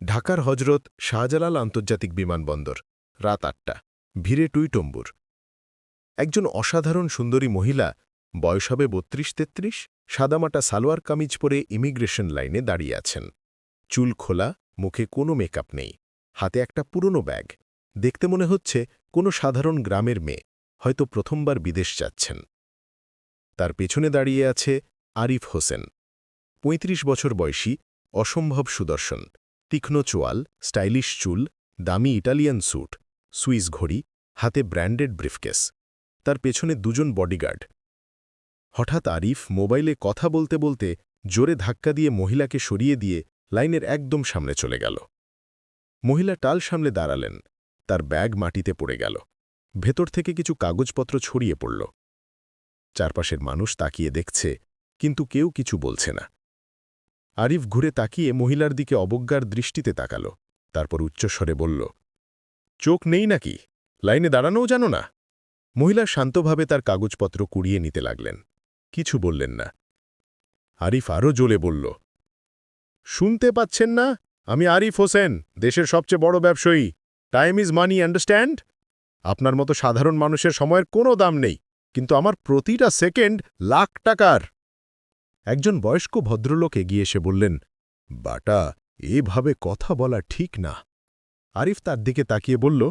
ঢাকার হজরত শাহজালাল আন্তর্জাতিক বিমানবন্দর, রাত আটটা। ভিড়ে টুইটম্বুর একজন অসাধারণ সুন্দরী মহিলা, বয়স হবে বত্রিশ তেত্রিশ, সাদামাটা সালোয়ার কামিজ পরে ইমিগ্রেশন লাইনে দাঁড়িয়ে আছেন। চুল খোলা, মুখে কোনো মেকআপ নেই, হাতে একটা পুরনো ব্যাগ। দেখতে মনে হচ্ছে কোনো সাধারণ গ্রামের মেয়ে, হয়তো প্রথমবার বিদেশ যাচ্ছেন। তার পেছনে দাঁড়িয়ে আছে আরিফ হোসেন। ৩৫ বছর বয়সী, অসম্ভব সুদর্শন। তীক্ষ্ণ চোয়াল, স্টাইলিশ চুল, দামি ইটালিয়ান স্যুট, সুইস ঘড়ি, হাতে ব্র্যান্ডেড ব্রিফকেস। তার পেছনে দুজন বডিগার্ড। হঠাৎ আরিফ মোবাইলে কথা বলতে বলতে জোরে ধাক্কা দিয়ে মহিলাকে সরিয়ে দিয়ে লাইনের একদম সামনে চলে গেল। মহিলা টাল সামলে দাঁড়ালেন। তার ব্যাগ মাটিতে পড়ে গেল। ভেতর থেকে কিছু কাগজপত্র ছড়িয়ে পড়ল। চারপাশের মানুষ তাকিয়ে দেখছে, কিন্তু কেউ কিছু বলছে না। আরিফ ঘুরে তাকিয়ে মহিলার দিকে অবজ্ঞার দৃষ্টিতে তাকাল, তারপর উচ্চস্বরে বলল, চোখ নেই নাকি? লাইনে দাঁড়ানোও জানো না? মহিলা শান্তভাবে তার কাগজপত্র কুড়িয়ে নিতে লাগলেন। কিছু বললেন না। আরিফ আরও জ্বলে বলল, শুনতে পাচ্ছেন না? আমি আরিফ হোসেন, দেশের সবচেয়ে বড় ব্যবসায়ী। Time is money, understand? আপনার মতো সাধারণ মানুষের সময়ের কোনো দাম নেই, কিন্তু আমার প্রতিটা সেকেন্ড লাখ টাকার। একজন বয়স্ক ভদ্রলোক এগিয়ে এসে বললেন, বাটা, এভাবে কথা বলা ঠিক না। আরিফ তার দিকে তাকিয়ে বলল,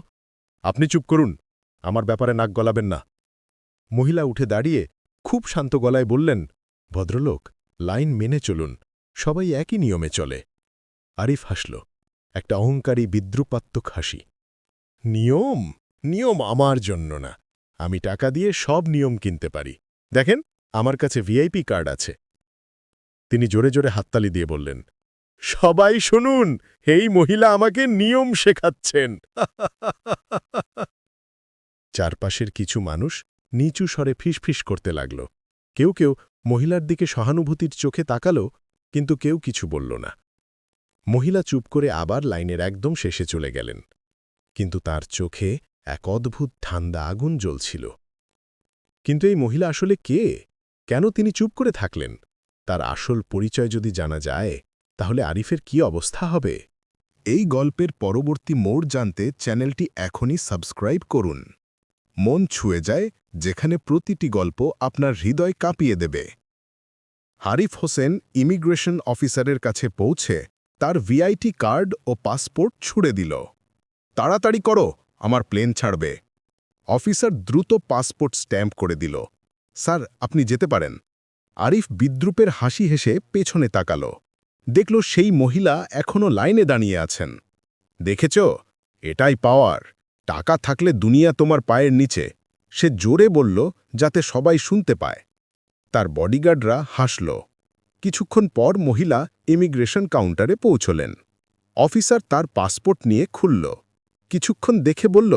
আপনি চুপ করুন, আমার ব্যাপারে নাক গলাবেন না। মহিলা উঠে দাঁড়িয়ে খুব শান্ত গলায় বললেন, ভদ্রলোক, লাইন মেনে চলুন, সবাই একই নিয়মে চলে। আরিফ হাসল, একটা অহংকারী বিদ্রুপাত্মক হাসি, নিয়ম নিয়ম আমার জন্য না, আমি টাকা দিয়ে সব নিয়ম কিনতে পারি। দেখেন, আমার কাছে ভিআইপি কার্ড আছে। তিনি জোরে জোরে হাততালি দিয়ে বললেন, সবাই শুনুন, এই মহিলা আমাকে নিয়ম শেখাচ্ছেন। চারপাশের কিছু মানুষ নিচু স্বরে ফিসফিস করতে লাগল। কেউ কেউ মহিলার দিকে সহানুভূতির চোখে তাকালো, কিন্তু কেউ কিছু বলল না। মহিলা চুপ করে আবার লাইনের একদম শেষে চলে গেলেন। কিন্তু তার চোখে এক অদ্ভুত ঠান্ডা আগুন জ্বলছিল। কিন্তু এই মহিলা আসলে কে? কেন তিনি চুপ করে থাকলেন? তার আসল পরিচয় যদি জানা যায়, তাহলে আরিফের কি অবস্থা হবে? এই গল্পের পরবর্তী মোড় জানতে চ্যানেলটি এখনই সাবস্ক্রাইব করুন। মন ছুঁয়ে যায়, যেখানে প্রতিটি গল্প আপনার হৃদয় কাঁপিয়ে দেবে। হারিফ হোসেন ইমিগ্রেশন অফিসারের কাছে পৌঁছে তার ভিআইটি কার্ড ও পাসপোর্ট ছুড়ে দিল। তাড়াতাড়ি করো, আমার প্লেন ছাড়বে। অফিসার দ্রুত পাসপোর্ট স্ট্যাম্প করে দিল। স্যার, আপনি যেতে পারেন। আরিফ বিদ্রুপের হাসি হেসে পেছনে তাকাল। দেখল সেই মহিলা এখনও লাইনে দাঁড়িয়ে আছেন। দেখেছ? এটাই পাওয়ার। টাকা থাকলে দুনিয়া তোমার পায়ের নিচে। সে জোরে বলল, যাতে সবাই শুনতে পায়। তার বডিগার্ডরা হাসল। কিছুক্ষণ পর মহিলা ইমিগ্রেশন কাউন্টারে পৌঁছলেন। অফিসার তার পাসপোর্ট নিয়ে খুলল। কিছুক্ষণ দেখে বলল,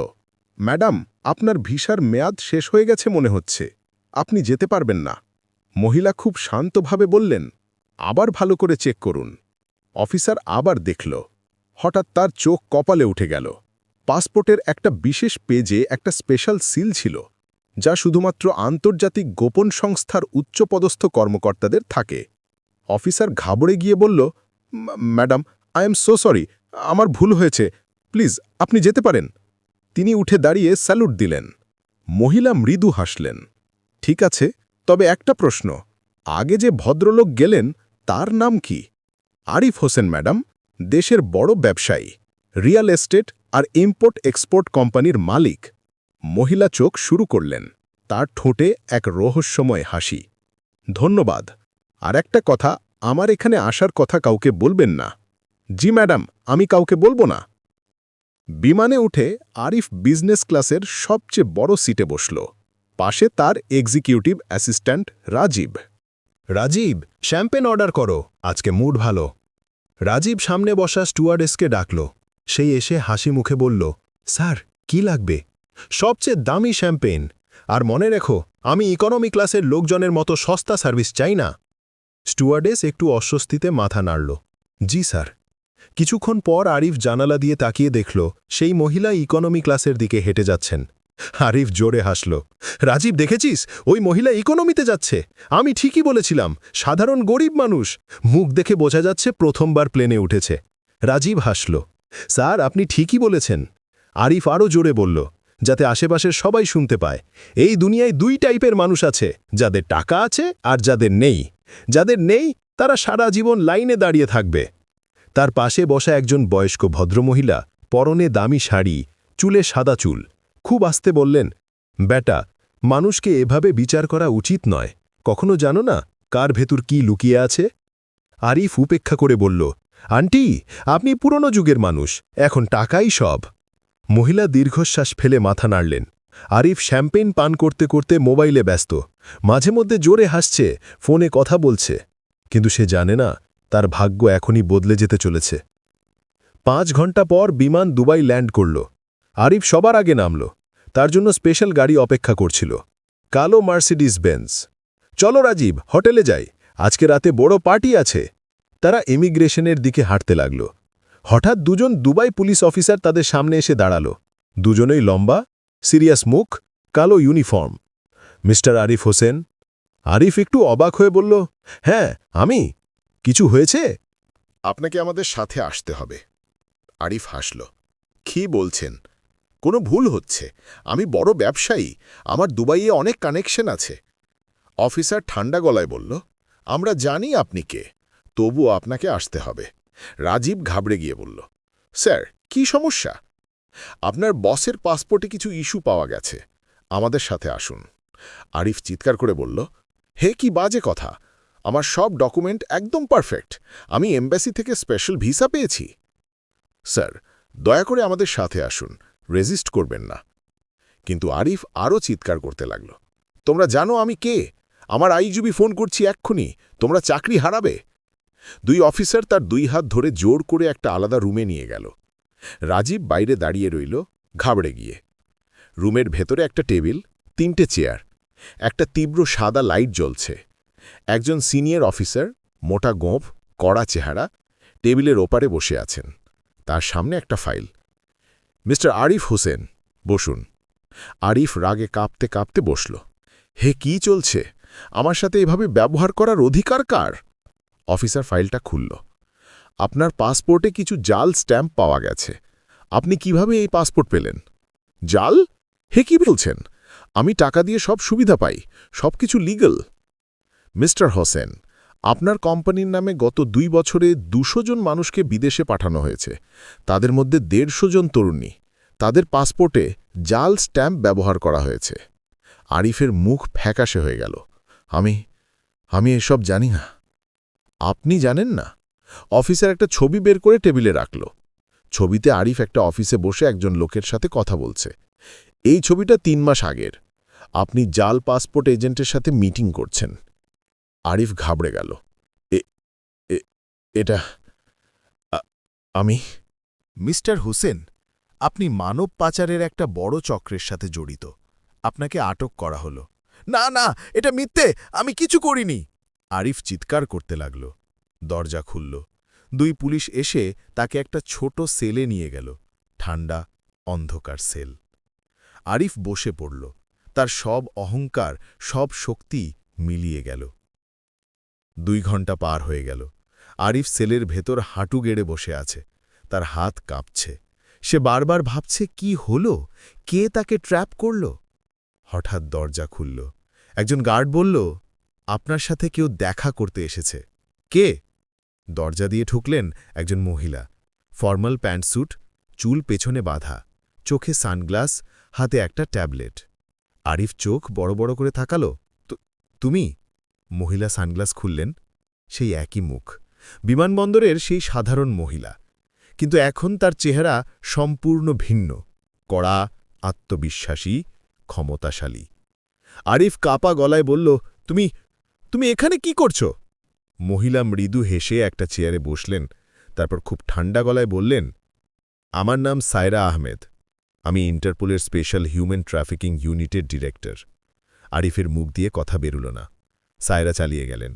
ম্যাডাম, আপনার ভিসার মেয়াদ শেষ হয়ে গেছে মনে হচ্ছে। আপনি যেতে পারবেন না। মহিলা খুব শান্তভাবে বললেন, আবার ভালো করে চেক করুন। অফিসার আবার দেখল। হঠাৎ তার চোখ কপালে উঠে গেল। পাসপোর্টের একটা বিশেষ পেজে একটা স্পেশাল সিল ছিল, যা শুধুমাত্র আন্তর্জাতিক গোপন সংস্থার উচ্চপদস্থ কর্মকর্তাদের থাকে। অফিসার ঘাবড়ে গিয়ে বলল madam, I am so sorry, আমার ভুল হয়েছে, প্লিজ আপনি যেতে পারেন। তিনি উঠে দাঁড়িয়ে স্যালুট দিলেন। মহিলা মৃদু হাসলেন, ঠিক আছে তবে একটা প্রশ্ন। আগে যে ভদ্রলোক গেলেন, তার নাম কি? আরিফ হোসেন, ম্যাডাম, দেশের বড় ব্যবসায়ী, রিয়েল এস্টেট আর ইম্পোর্ট এক্সপোর্ট কোম্পানির মালিক। মহিলা চোখ শুরু করলেন। তার ঠোঁটে এক রহস্যময় হাসি। ধন্যবাদ। আর একটা কথা, আমার এখানে আসার কথা কাউকে বলবেন না। জি, ম্যাডাম, আমি কাউকে বলব না। বিমানে উঠে আরিফ বিজনেস ক্লাসের সবচেয়ে বড় সিটে বসল। পাশে তার executive assistant Rajib. Rajib champagne order করো, আজকে মুড ভালো। রাজীব সামনে বসা স্টুয়ার্ডেসকে ডাকল। সেই এসে হাসি মুখে বলল, স্যার, কি লাগবে? সবচেয়ে দামি শ্যাম্পেন আর মনে রেখো, আমি ইকোনমি ক্লাসের লোকজনের মতো সস্তা সার্ভিস চাই না। স্টুয়ার্ডেস একটু অস্বস্তিতে মাথা নাড়ল। জি, স্যার। কিছুক্ষণ পর আরিফ জানালা দিয়ে তাকিয়ে দেখল, সেই মহিলা ইকোনমি ক্লাসের দিকে হেঁটে যাচ্ছেন। আরিফ জোরে হাসল। রাজীব, দেখেছিস? ওই মহিলা ইকোনমিতে যাচ্ছে। আমি ঠিকই বলেছিলাম, সাধারণ গরিব মানুষ। মুখ দেখে বোঝা যাচ্ছে প্রথমবার প্লেনে উঠেছে। রাজীব হাসল। স্যার, আপনি ঠিকই বলেছেন। আরিফ আরও জোরে বলল, যাতে আশেপাশের সবাই শুনতে পায়। এই দুনিয়ায় দুই টাইপের মানুষ আছে, যাদের টাকা আছে আর যাদের নেই। যাদের নেই, তারা সারা জীবন লাইনে দাঁড়িয়ে থাকবে। তার পাশে বসা একজন বয়স্ক ভদ্রমহিলা পরনে দামি শাড়ি, চুলে সাদা চুল। খুব আস্তে বললেন বেটা মানুষকে এভাবে বিচার করা উচিত নয়। কখনো জানো না কার ভেতর কি লুকিয়ে আছে? আরিফ উপেক্ষা করে বলল, আন্টি, আপনি পুরনো যুগের মানুষ, এখন টাকাই সব। মহিলা দীর্ঘশ্বাস ফেলে মাথা নাড়লেন। আরিফ শ্যাম্পেইন পান করতে করতে মোবাইলে ব্যস্ত। মাঝে মধ্যে জোরে হাসছে, ফোনে কথা বলছে। কিন্তু সে জানে না, তার ভাগ্য এখনই বদলে যেতে চলেছে। পাঁচ ঘণ্টা পর বিমান দুবাই ল্যান্ড করল। আরিফ সবার আগে নামল। তার জন্য স্পেশাল গাড়ি অপেক্ষা করছিল। কালো মার্সিডিস বেঞ্জ চলো রাজীব, হোটেলে যাই। আজকে রাতে বড় পার্টি আছে। তারা ইমিগ্রেশনের দিকে হাঁটতে লাগল। হঠাৎ দুজন দুবাই পুলিশ অফিসার তাদের সামনে এসে দাঁড়াল। দুজনেই লম্বা, সিরিয়াস মুখ, কালো ইউনিফর্ম। মিস্টার আরিফ হোসেন। আরিফ একটু অবাক হয়ে বলল হ্যাঁ আমি। কিছু হয়েছে? আপনাকে আমাদের সাথে আসতে হবে। আরিফ হাসল। কি বলছেন? কোনো ভুল হচ্ছে। আমি বড় ব্যবসায়ী, আমার দুবাইয়ে অনেক কানেকশন আছে। অফিসার ঠান্ডা গলায় বলল, আমরা জানি আপনি কে তবু আপনাকে আসতে হবে। রাজীব ঘাবড়ে গিয়ে বলল, স্যার, কি সমস্যা? আপনার বসের পাসপোর্টে কিছু ইস্যু পাওয়া গেছে। আমাদের সাথে আসুন। আরিফ চিৎকার করে বলল, হে, কি বাজে কথা! আমার সব ডকুমেন্ট একদম পারফেক্ট। আমি এমবাসি থেকে স্পেশাল ভিসা পেয়েছি। স্যার, দয়া করে আমাদের সাথে আসুন। রেজিস্ট করবেন না। কিন্তু আরিফ আরও চিৎকার করতে লাগল। তোমরা জানো আমি কে? আমার আইজুবি ফোন করছি এক্ষুনি। তোমরা চাকরি হারাবে? দুই অফিসার তার দুই হাত ধরে জোর করে একটা আলাদা রুমে নিয়ে গেল। রাজীব বাইরে দাঁড়িয়ে রইল, ঘাবড়ে গিয়ে। রুমের ভেতরে একটা টেবিল, তিনটে চেয়ার, একটা তীব্র সাদা লাইট জ্বলছে। একজন সিনিয়র অফিসার, মোটা গোঁফ, কড়া চেহারা, টেবিলের ওপারে বসে আছেন। তার সামনে একটা ফাইল। মিস্টার আরিফ হোসেন, বসুন। আরিফ রাগে কাঁপতে কাঁপতে বসল। হে, কি চলছে? আমার সাথে এভাবে ব্যবহার করার অধিকার কার? অফিসার ফাইলটা খুলল। আপনার পাসপোর্টে কিছু জাল স্ট্যাম্প পাওয়া গেছে। আপনি কীভাবে এই পাসপোর্ট পেলেন? জাল? হে, কি বলছেন? আমি টাকা দিয়ে সব সুবিধা পাই সব কিছু লিগ্যাল মিস্টার হোসেন আপনার কোম্পানির নামে গত দুই বছরে দুশো জন মানুষকে বিদেশে পাঠানো হয়েছে। তাদের মধ্যে দেড়শো জন তরুণী। তাদের পাসপোর্টে জাল স্ট্যাম্প ব্যবহার করা হয়েছে। আরিফের মুখ ফ্যাকাশে হয়ে গেল। আমি আমি এসব জানি না। আপনি জানেন না? অফিসার একটা ছবি বের করে টেবিলে রাখল। ছবিতে আরিফ একটা অফিসে বসে একজন লোকের সাথে কথা বলছে। এই ছবিটা তিন মাস আগের। আপনি জাল পাসপোর্ট এজেন্টের সাথে মিটিং করছেন। আরিফ ঘাবড়ে গেল। এটা আমি? মিস্টার হুসেন, আপনি মানব পাচারের একটা বড় চক্রের সাথে জড়িত। আপনাকে আটক করা হলো। না না, এটা মিথ্যে! আমি কিছু করিনি! আরিফ চিৎকার করতে লাগল। দরজা খুলল। দুই পুলিশ এসে তাকে একটা ছোট সেলে নিয়ে গেল। ঠান্ডা অন্ধকার সেল। আরিফ বসে পড়ল। তার সব অহংকার, সব শক্তি মিলিয়ে গেল। দুই ঘণ্টা পার হয়ে গেল। আরিফ সেলের ভেতর হাঁটু গেড়ে বসে আছে। তার হাত কাঁপছে। সে বারবার ভাবছে, কি হল? কে তাকে ট্র্যাপ করল? হঠাৎ দরজা খুলল। একজন গার্ড বলল, আপনার সাথে কেউ দেখা করতে এসেছে। কে? দরজা দিয়ে ঠুকলেন একজন মহিলা। ফর্মাল প্যান্টস্যুট চুল পেছনে বাঁধা, চোখে সানগ্লাস, হাতে একটা ট্যাবলেট। আরিফ চোখ বড় বড় করে থাকালো তুমি? মহিলা সানগ্লাস খুললেন, সেই একই মুখ। বিমানবন্দরের সেই সাধারণ মহিলা। কিন্তু এখন তার চেহারা সম্পূর্ণ ভিন্ন। কড়া, আত্মবিশ্বাসী, ক্ষমতাশালী। আরিফ কাপা গলায় বলল, তুমি তুমি এখানে কি করছ? মহিলা মৃদু হেসে একটা চেয়ারে বসলেন, তারপর খুব ঠান্ডা গলায় বললেন, আমার নাম সায়রা আহমেদ। আমি ইন্টারপোলের স্পেশাল হিউম্যান ট্রাফিকিং ইউনিটের ডিরেক্টর। আরিফের মুখ দিয়ে কথা বেরুল না। সায়রা চালিয়ে গেলেন।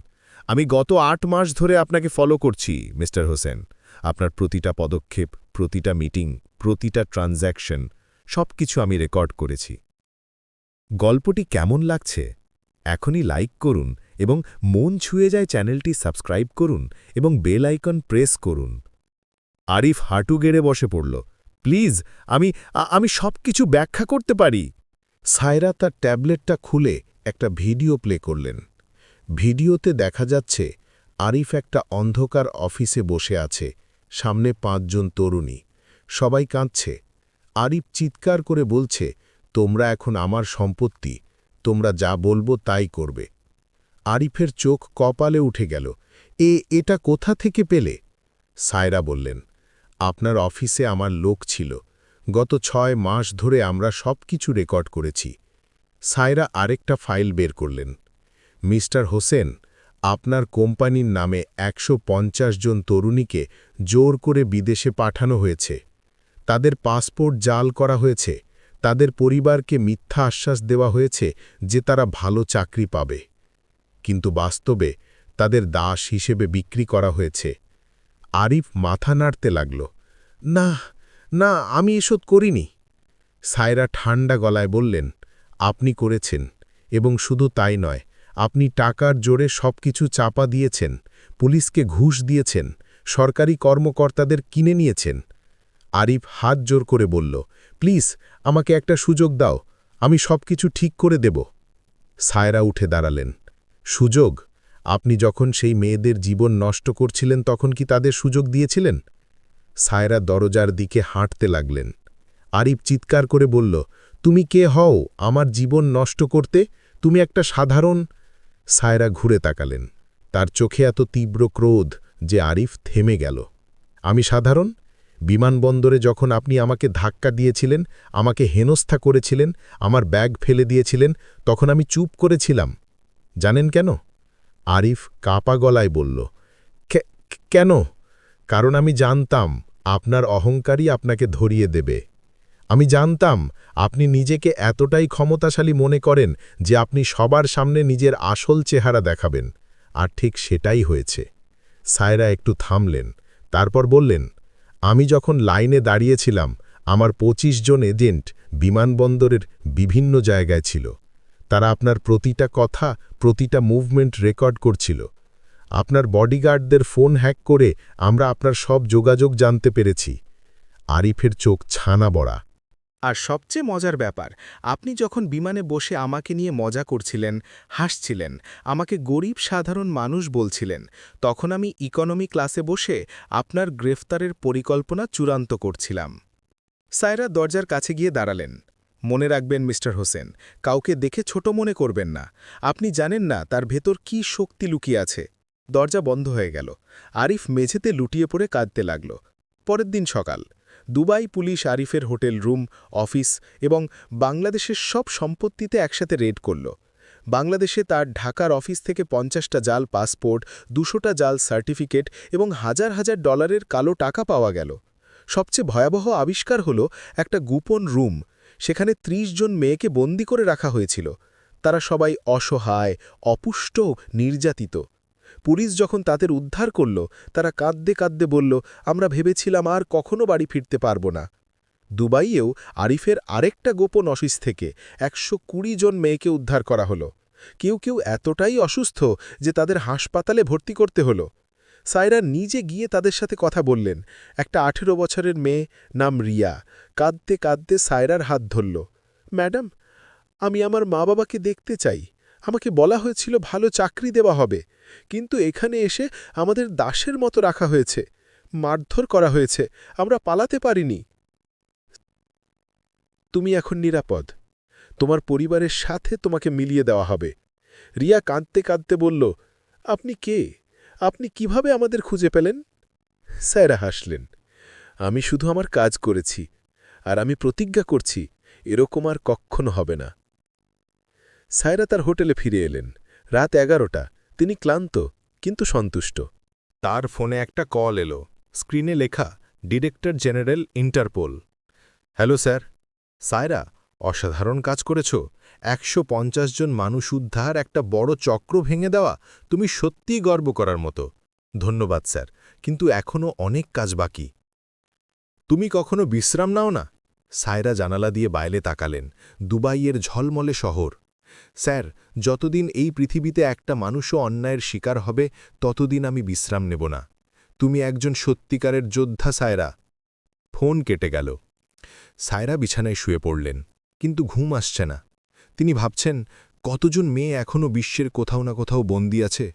আমি গত আট মাস ধরে আপনাকে ফলো করছি, মিস্টার হোসেন। আপনার প্রতিটা পদক্ষেপ, প্রতিটা মিটিং প্রতিটা ট্রানজ্যাকশন সব কিছু আমি রেকর্ড করেছি। গল্পটি কেমন লাগছে? এখনই লাইক করুন এবং মন ছুঁয়ে যায় চ্যানেলটি সাবস্ক্রাইব করুন এবং বেল আইকন প্রেস করুন। আরিফ হাঁটু গেড়ে বসে পড়ল। প্লিজ আমি আমি সব কিছু ব্যাখ্যা করতে পারি। সায়রা তার ট্যাবলেটটা খুলে একটা ভিডিও প্লে করলেন। ভিডিওতে দেখা যাচ্ছে, আরিফ একটা অন্ধকার অফিসে বসে আছে, সামনে পাঁচজন তরুণী। সবাই কাঁদছে। আরিফ চিৎকার করে বলছে, তোমরা এখন আমার সম্পত্তি, তোমরা যা বলব তাই করবে। আরিফের চোখ কপালে উঠে গেল, এ, এটা কোথা থেকে পেলে? সায়রা বললেন, আপনার অফিসে আমার লোক ছিল। গত ছয় মাস ধরে আমরা সব কিছু রেকর্ড করেছি। সায়রা আরেকটা ফাইল বের করলেন মিস্টার হোসেন, আপনার কোম্পানির নামে একশো পঞ্চাশ জন তরুণীকে জোর করে বিদেশে পাঠানো হয়েছে। তাদের পাসপোর্ট জাল করা হয়েছে। তাদের পরিবারকে মিথ্যা আশ্বাস দেওয়া হয়েছে যে তারা ভালো চাকরি পাবে। কিন্তু বাস্তবে তাদের দাস হিসেবে বিক্রি করা হয়েছে। আরিফ মাথা নাড়তে লাগল, না না, আমি এসব করিনি। সায়রা ঠান্ডা গলায় বললেন, আপনি করেছেন এবং শুধু তাই নয় আপনি টাকার জোরে সবকিছু চাপা দিয়েছেন, পুলিশকে ঘুষ দিয়েছেন, সরকারি কর্মকর্তাদের কিনে নিয়েছেন। আরিফ হাত জোর করে বলল, প্লিজ, আমাকে একটা সুযোগ দাও, আমি সবকিছু ঠিক করে দেব। সায়রা উঠে দাঁড়ালেন। সুযোগ? আপনি যখন সেই মেয়েদের জীবন নষ্ট করছিলেন, তখন কি তাদের সুযোগ দিয়েছিলেন? সায়রা দরজার দিকে হাঁটতে লাগলেন। আরিফ চিৎকার করে বলল, তুমি কে হও আমার জীবন নষ্ট করতে? তুমি একটা সাধারণ সায়রা ঘুরে তাকালেন। তার চোখে এত তীব্র ক্রোধ যে আরিফ থেমে গেল। আমি সাধারণ? বিমানবন্দরে যখন আপনি আমাকে ধাক্কা দিয়েছিলেন, আমাকে হেনস্থা করেছিলেন, আমার ব্যাগ ফেলে দিয়েছিলেন, তখন আমি চুপ করেছিলাম। জানেন কেন? আরিফ কাপা গলায় বলল কেন? কারণ আমি জানতাম আপনার অহংকারই আপনাকে ধরিয়ে দেবে। আমি জানতাম আপনি নিজেকে এতটাই ক্ষমতাশালী মনে করেন যে আপনি সবার সামনে নিজের আসল চেহারা দেখাবেন। আর ঠিক সেটাই হয়েছে। সায়রা একটু থামলেন, তারপর বললেন, আমি যখন লাইনে দাঁড়িয়েছিলাম, আমার ২৫ জন এজেন্ট বিমানবন্দরের বিভিন্ন জায়গায় ছিল। তারা আপনার প্রতিটা কথা, প্রতিটা মুভমেন্ট রেকর্ড করছিল। আপনার বডিগার্ডদের ফোন হ্যাক করে আমরা আপনার সব যোগাযোগ জানতে পেরেছি। আরিফের চোখ ছানা বড়া। আর সবচেয়ে মজার ব্যাপার, আপনি যখন বিমানে বসে আমাকে নিয়ে মজা করছিলেন, হাসছিলেন, আমাকে গরিব সাধারণ মানুষ বলছিলেন, তখন আমি ইকোনমি ক্লাসে বসে আপনার গ্রেফতারের পরিকল্পনা চূড়ান্ত করছিলাম। সায়রা দরজার কাছে গিয়ে দাঁড়ালেন। মনে রাখবেন মিস্টার হোসেন, কাউকে দেখে ছোট মনে করবেন না। আপনি জানেন না তার ভেতর কি শক্তি লুকিয়ে আছে। দরজা বন্ধ হয়ে গেল। আরিফ মেঝেতে লুটিয়ে পড়ে কাঁদতে লাগল। পরের দিন সকাল। দুবাই পুলিশ আরিফের হোটেল রুম, অফিস এবং বাংলাদেশের সব সম্পত্তিতে একসাথে রেড করল। বাংলাদেশে তার ঢাকার অফিস থেকে পঞ্চাশটা জাল পাসপোর্ট, দুশোটা জাল সার্টিফিকেট এবং হাজার হাজার ডলারের কালো টাকা পাওয়া গেল। সবচেয়ে ভয়াবহ আবিষ্কার হল একটা গোপন রুম, সেখানে ৩০ জন মেয়েকে বন্দি করে রাখা হয়েছিল। তারা সবাই অসহায়, অপুষ্ট, নির্যাতিত। পুলিশ যখন তাদের উদ্ধার করল, তারা কাঁদতে কাঁদতে বলল, আমরা ভেবেছিলাম আর কখনো বাড়ি ফিরতে পারব না। দুবাইয়েও আরিফের আরেকটা গোপন অফিস থেকে একশো কুড়ি জন মেয়েকে উদ্ধার করা হলো। কেউ কেউ এতটাই অসুস্থ যে তাদের হাসপাতালে ভর্তি করতে হলো। সায়রা নিজে গিয়ে তাদের সাথে কথা বললেন। একটা আঠেরো বছরের মেয়ে নাম রিয়া কাঁদতে কাঁদতে সায়রার হাত ধরল। ম্যাডাম, আমি আমার মা বাবাকে দেখতে চাই। আমাকে বলা হয়েছিল ভালো চাকরি দেওয়া হবে। কিন্তু এখানে এসে আমাদের দাসের মতো রাখা হয়েছে। মারধর করা হয়েছে। আমরা পালাতে পারিনি। তুমি এখন নিরাপদ। তোমার পরিবারের সাথে তোমাকে মিলিয়ে দেওয়া হবে। রিয়া কাঁদতে কাঁদতে বলল, আপনি কে? আপনি কীভাবে আমাদের খুঁজে পেলেন? স্যারা হাসলেন, আমি শুধু আমার কাজ করেছি, আর আমি প্রতিজ্ঞা করছি, এরকম আর কক্ষণ হবে না। সায়রা তার হোটেলে ফিরে এলেন। রাত এগারোটা। তিনি ক্লান্ত, কিন্তু সন্তুষ্ট। তার ফোনে একটা কল এলো। স্ক্রিনে লেখা, director general Interpol. Hello sir. Saira, অসাধারণ কাজ করেছ। একশো পঞ্চাশ জন মানুষ উদ্ধার একটা বড় চক্র ভেঙে দেওয়া, তুমি সত্যিই গর্ব করার মতো। ধন্যবাদ স্যার, কিন্তু এখনও অনেক কাজ বাকি। তুমি কখনো বিশ্রাম নাও না? সায়রা জানালা দিয়ে বাইরে তাকালেন। দুবাইয়ের ঝলমলে শহর। স্যার, যতদিন এই পৃথিবীতে একটা মানুষও অন্যায়ের শিকার হবে, ততদিন আমি বিশ্রাম নেব না। তুমি একজন সত্যিকারের যোদ্ধা, সায়রা। ফোন কেটে গেল। সায়রা বিছানায় শুয়ে পড়লেন, কিন্তু ঘুম আসছে না। তিনি ভাবছেন, কতজন মেয়ে এখনও বিশ্বের কোথাও না কোথাও বন্দি আছে?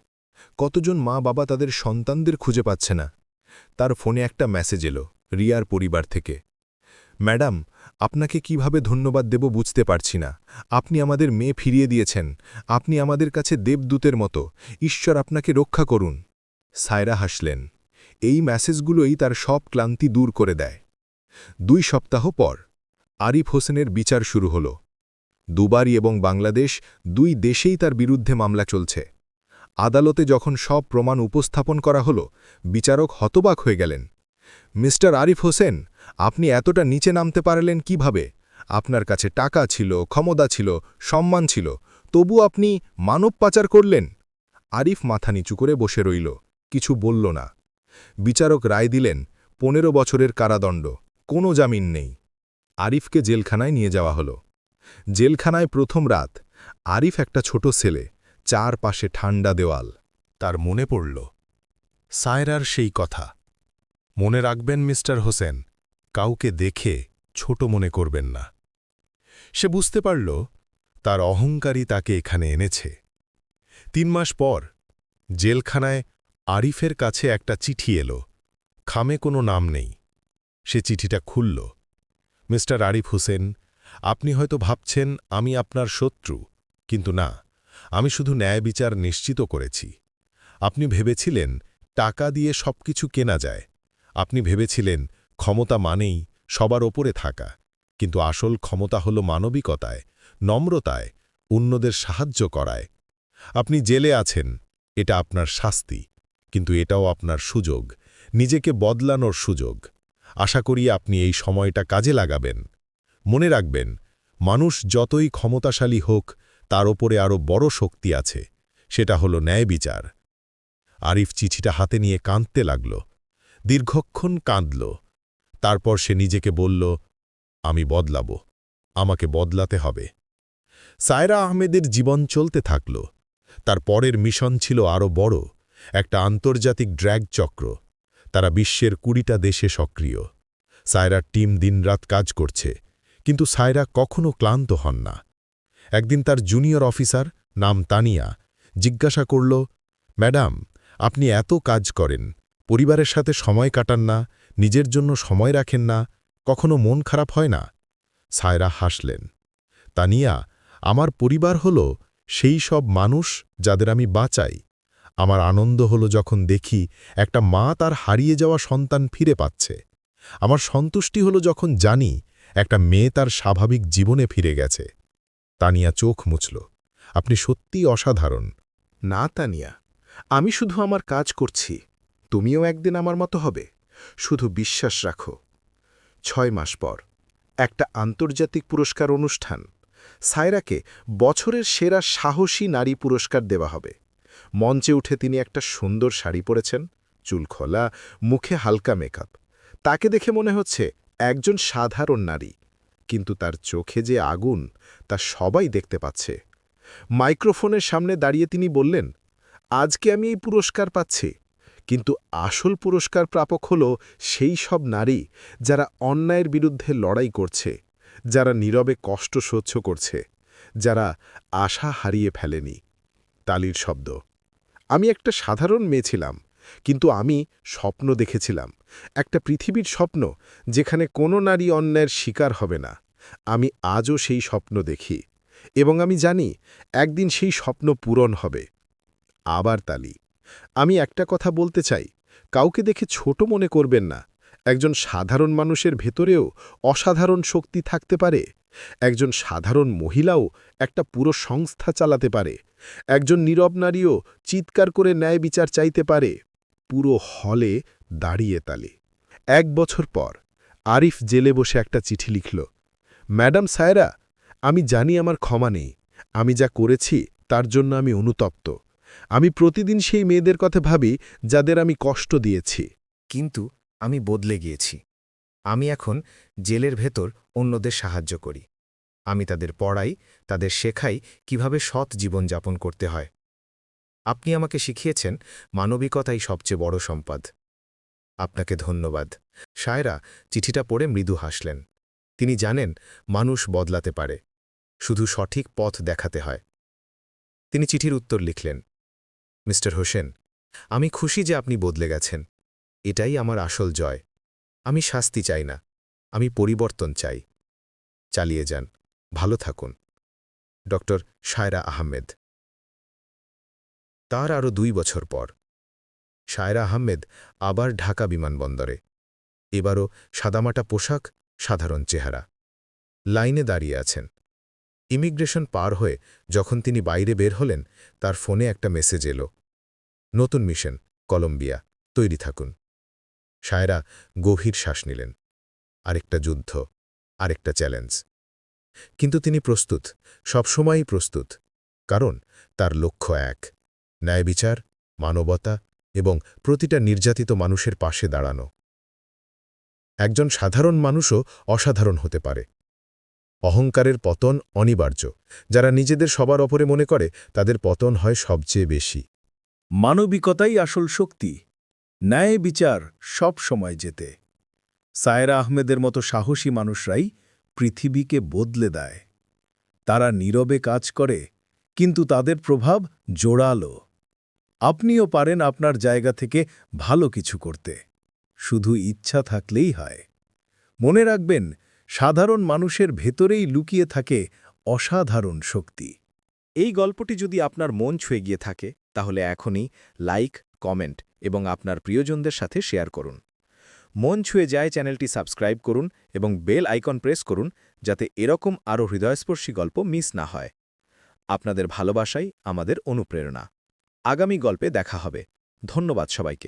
কতজন মা বাবা তাদের সন্তানদের খুঁজে পাচ্ছে না? তার ফোনে একটা মেসেজ এলো, রিয়ার পরিবার থেকে। ম্যাডাম আপনাকে কীভাবে ধন্যবাদ দেব বুঝতে পারছি না। আপনি আমাদের মেয়ে ফিরিয়ে দিয়েছেন। আপনি আমাদের কাছে দেবদূতের মতো। ঈশ্বর আপনাকে রক্ষা করুন। সায়রা হাসলেন। এই মেসেজগুলোই তার সব ক্লান্তি দূর করে দেয়। দুই সপ্তাহ পর আরিফ হোসেনের বিচার শুরু হল। দুবারই এবং বাংলাদেশ দুই দেশেই তার বিরুদ্ধে মামলা চলছে। আদালতে যখন সব প্রমাণ উপস্থাপন করা হল, বিচারক হতবাক হয়ে গেলেন। মিস্টার আরিফ হোসেন আপনি এতটা নিচে নামতে পারলেন কীভাবে? আপনার কাছে টাকা ছিল, ক্ষমতা ছিল, সম্মান ছিল, তবু আপনি মানব পাচার করলেন? আরিফ মাথা নিচু করে বসে রইল, কিছু বলল না। বিচারক রায় দিলেন, পনেরো বছরের কারাদণ্ড, কোনো জামিন নেই। আরিফকে জেলখানায় নিয়ে যাওয়া হল। জেলখানায় প্রথম রাত, আরিফ একটা ছোট ছেলে চার পাশে ঠান্ডা দেওয়াল। তার মনে পড়ল, সায়রার সেই কথা। মনে রাখবেন মিস্টার হোসেন কাউকে দেখে ছোট মনে করবেন না। সে বুঝতে পারল তার অহংকারী তাকে এখানে এনেছে। তিন মাস পর জেলখানায় আরিফের কাছে একটা চিঠি এলো। খামে কোনো নাম নেই। সে চিঠিটা খুলল। মিস্টার আরিফ হোসেন, আপনি হয়তো ভাবছেন আমি আপনার শত্রু, কিন্তু না, আমি শুধু ন্যায় বিচার নিশ্চিত করেছি। আপনি ভেবেছিলেন টাকা দিয়ে সবকিছু কেনা যায়। আপনি ভেবেছিলেন ক্ষমতা মানেই সবার ওপরে থাকা। কিন্তু আসল ক্ষমতা হল মানবিকতায়, নম্রতায়, অন্যদের সাহায্য করায়। আপনি জেলে আছেন, এটা আপনার শাস্তি, কিন্তু এটাও আপনার সুযোগ, নিজেকে বদলানোর সুযোগ। আশা করি আপনি এই সময়টা কাজে লাগাবেন। মনে রাখবেন, মানুষ যতই ক্ষমতাশালী হোক, তার ওপরে আরও বড় শক্তি আছে, সেটা হল ন্যায় বিচার। আরিফ চিঠিটা হাতে নিয়ে কাঁদতে লাগল। দীর্ঘক্ষণ কাঁদল। তারপর সে নিজেকে বলল, আমি বদলাব। আমাকে বদলাতে হবে। সায়রা আহমেদের জীবন চলতে থাকল। তার পরের মিশন ছিল আরও বড়, একটা আন্তর্জাতিক ড্র্যাগ চক্র। তারা বিশ্বের কুড়িটা দেশে সক্রিয়। সায়রার টিম দিনরাত কাজ করছে, কিন্তু সায়রা কখনো ক্লান্ত হন না। একদিন তার জুনিয়র অফিসার, নাম তানিয়া, জিজ্ঞাসা করল, ম্যাডাম, আপনি এত কাজ করেন, পরিবারের সাথে সময় কাটান না নিজের জন্য সময় রাখেন না, কখনো মন খারাপ হয় না। সায়রা হাসলেন, তানিয়া, আমার পরিবার হল সেই সব মানুষ যাদের আমি বাঁচাই। আমার আনন্দ হল যখন দেখি একটা মা তার হারিয়ে যাওয়া সন্তান ফিরে পাচ্ছে। আমার সন্তুষ্টি হল যখন জানি একটা মেয়ে তার স্বাভাবিক জীবনে ফিরে গেছে। তানিয়া চোখ মুছল, আপনি সত্যিই অসাধারণ। না তানিয়া, আমি শুধু আমার কাজ করছি, তুমিও একদিন আমার মতো হবে। শুধু বিশ্বাস রাখো। ছয় মাস পর একটা আন্তর্জাতিক পুরস্কার অনুষ্ঠান। সায়রাকে বছরের সেরা সাহসী নারী পুরস্কার দেওয়া হবে। মঞ্চে উঠে তিনি একটা সুন্দর শাড়ি পরেছেন, চুল খোলা, মুখে হালকা মেকআপ। তাকে দেখে মনে হচ্ছে একজন সাধারণ নারী। কিন্তু তার চোখে যে আগুন, তা সবাই দেখতে পাচ্ছে। মাইক্রোফোনের সামনে দাঁড়িয়ে তিনি বললেন, আজকে আমি এই পুরস্কার পাচ্ছি। কিন্তু আসল পুরস্কার প্রাপক হল সেই সব নারী যারা অন্যায়ের বিরুদ্ধে লড়াই করছে, যারা নীরবে কষ্ট সহ্য করছে, যারা আশা হারিয়ে ফেলেনি। তালির শব্দ। আমি একটা সাধারণ মেয়ে ছিলাম, কিন্তু আমি স্বপ্ন দেখেছিলাম, একটা পৃথিবীর স্বপ্ন যেখানে কোনো নারী অন্যায়ের শিকার হবে না। আমি আজও সেই স্বপ্ন দেখি এবং আমি জানি একদিন সেই স্বপ্ন পূরণ হবে। আবার তালি। আমি একটা কথা বলতে চাই। কাউকে দেখে ছোট মনে করবেন না। একজন সাধারণ মানুষের ভেতরেও অসাধারণ শক্তি থাকতে পারে। একজন সাধারণ মহিলাও একটা পুরো সংস্থা চালাতে পারে। একজন নীরব নারীও চিৎকার করে ন্যায় বিচার চাইতে পারে। পুরো হলে দাঁড়িয়ে তালে। এক বছর পর আরিফ জেলে বসে একটা চিঠি লিখল, ম্যাডাম সায়রা, আমি জানি আমার ক্ষমা নেই। আমি যা করেছি তার জন্য আমি অনুতপ্ত। আমি প্রতিদিন সেই মেয়েদের কথা ভাবি, যাদের আমি কষ্ট দিয়েছি। কিন্তু আমি বদলে গিয়েছি। আমি এখন জেলের ভেতর অন্যদের সাহায্য করি। আমি তাদের পড়াই, তাদের শেখাই কীভাবে সৎ জীবনযাপন করতে হয়। আপনি আমাকে শিখিয়েছেন, মানবিকতাই সবচেয়ে বড় সম্পদ। আপনাকে ধন্যবাদ। সায়রা চিঠিটা পড়ে মৃদু হাসলেন। তিনি জানেন, মানুষ বদলাতে পারে। শুধু সঠিক পথ দেখাতে হয়। তিনি চিঠির উত্তর লিখলেন মিস্টার হোসেন, আমি খুশি যে আপনি বদলে গেছেন। এটাই আমার আসল জয়। আমি শাস্তি চাই না, আমি পরিবর্তন চাই। চালিয়ে যান, ভালো থাকুন। ড সায়রা আহমেদ। তার আরও দুই বছর পর সায়রা আহমেদ আবার ঢাকা বিমানবন্দরে। এবারও সাদামাটা পোশাক, সাধারণ চেহারা। লাইনে দাঁড়িয়ে আছেন। ইমিগ্রেশন পার হয়ে যখন তিনি বাইরে বের হলেন, তার ফোনে একটা মেসেজ এলো। নতুন মিশন, কলম্বিয়া, তৈরি থাকুন। সায়রা গভীর শ্বাস নিলেন। আরেকটা যুদ্ধ, আরেকটা চ্যালেঞ্জ। কিন্তু তিনি প্রস্তুত, সবসময়ই প্রস্তুত। কারণ তার লক্ষ্য এক, ন্যায় বিচার, মানবতা এবং প্রতিটা নির্যাতিত মানুষের পাশে দাঁড়ানো। একজন সাধারণ মানুষও অসাধারণ হতে পারে। অহংকারের পতন অনিবার্য। যারা নিজেদের সবার অপরে মনে করে, তাদের পতন হয় সবচেয়ে বেশি। মানবিকতাই আসল শক্তি। ন্যায় বিচার সব সময় যেতে সায়রা আহমেদের মতো সাহসী মানুষরাই পৃথিবীকে বদলে দেয়। তারা নীরবে কাজ করে, কিন্তু তাদের প্রভাব জোরালো। আপনিও পারেন আপনার জায়গা থেকে ভালো কিছু করতে। শুধু ইচ্ছা থাকলেই হয়। মনে রাখবেন, সাধারণ মানুষের ভেতরেই লুকিয়ে থাকে অসাধারণ শক্তি। এই গল্পটি যদি আপনার মন ছুঁয়ে গিয়ে থাকে তাহলে এখনই লাইক, কমেন্ট এবং আপনার প্রিয়জনদের সাথে শেয়ার করুন। মন ছুঁয়ে যায় চ্যানেলটি সাবস্ক্রাইব করুন এবং বেল আইকন প্রেস করুন যাতে এরকম আরও হৃদয়স্পর্শী গল্প মিস না হয়। আপনাদের ভালোবাসাই আমাদের অনুপ্রেরণা। আগামী গল্পে দেখা হবে। ধন্যবাদ সবাইকে।